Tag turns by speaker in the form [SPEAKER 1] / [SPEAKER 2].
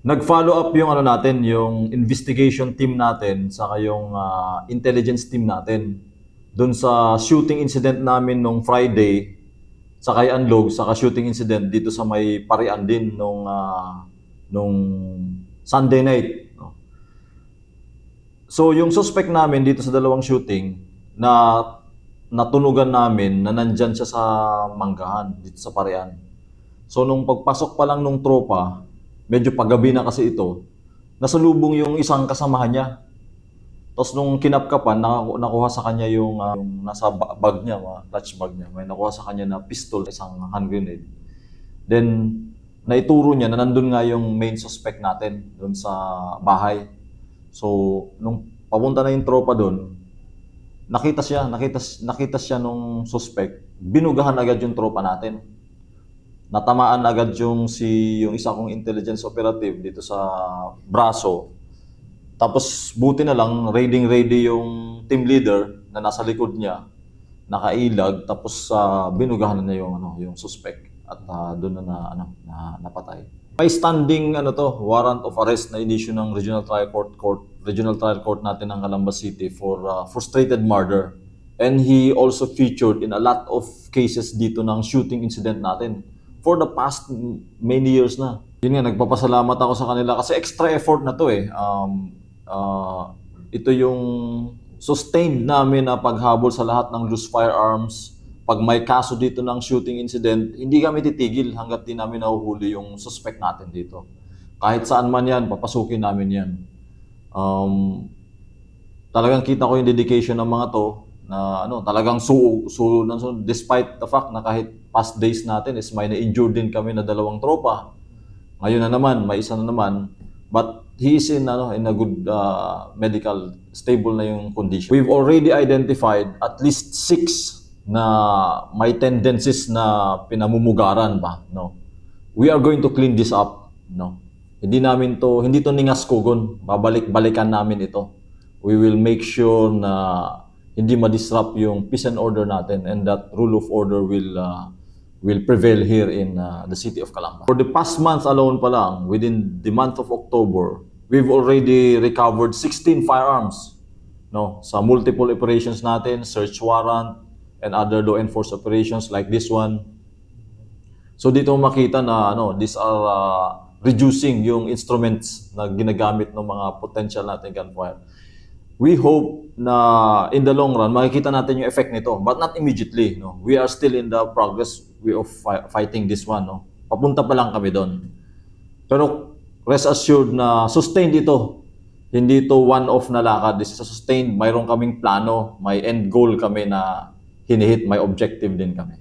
[SPEAKER 1] nag-follow up yung ano natin, yung investigation team natin saka yung ah, intelligence team natin doon sa shooting incident namin nung Friday sa kay Anlog, saka shooting incident dito sa may Parian din nung ah, nung Sunday night. So yung suspect namin dito sa dalawang shooting na natunugan namin na nandyan siya sa Manggahan dito sa Parian. So nung pagpasok pa lang nung tropa, medyo paggabi na kasi ito, nasalubong yung isang kasamahan niya. Tapos nung kinapkapan, nakuha sa kanya yung, ah, yung nasa ba- bag niya, mga clutch bag niya. May nakuha sa kanya na pistol, isang hand grenade. Then, naituro niya na nandun nga yung main suspect natin doon sa bahay. So, nung papunta na yung tropa doon, nakita siya, nakita, nakita siya nung suspect. Binugahan agad yung tropa natin natamaan agad yung si yung isa kong intelligence operative dito sa braso. Tapos buti na lang raiding ready yung team leader na nasa likod niya, nakailag tapos sa binugahan na niya yung ano yung suspect at ah, doon na, na ano na napatay. May standing ano to, warrant of arrest na inisyu ng Regional Trial Court Court, Regional Trial Court natin ng Calamba City for ah, frustrated murder. And he also featured in a lot of cases dito ng shooting incident natin for the past many years na. Yun nga, nagpapasalamat ako sa kanila kasi extra effort na to eh. Um, ah, ito yung sustained namin na paghabol sa lahat ng loose firearms. Pag may kaso dito ng shooting incident, hindi kami titigil hanggat di namin nahuhuli yung suspect natin dito. Kahit saan man yan, papasukin namin yan. Um, talagang kita ko yung dedication ng mga to na ano, talagang su, su, su despite the fact na kahit past days natin is may na-injured din kami na dalawang tropa. Ngayon na naman, may isa na naman. But he is in, ano, in a good uh, medical, stable na yung condition. We've already identified at least six na may tendencies na pinamumugaran ba, no? We are going to clean this up, no? Hindi namin to, hindi to ningas kugon. Babalik-balikan namin ito. We will make sure na hindi ma-disrupt yung peace and order natin and that rule of order will uh, will prevail here in uh, the city of Calamba. For the past month alone pa lang, within the month of October, we've already recovered 16 firearms no sa multiple operations natin, search warrant and other law enforcement operations like this one. So dito makita na ano, these are uh, reducing yung instruments na ginagamit ng mga potential natin gunfire. We hope na in the long run makikita natin yung effect nito but not immediately no. We are still in the progress way of fi- fighting this one no. Papunta pa lang kami doon. Pero rest assured na sustained ito. Hindi ito one-off na lakad. This is a sustained. Mayroon kaming plano, may end goal kami na hinihit, may objective din kami.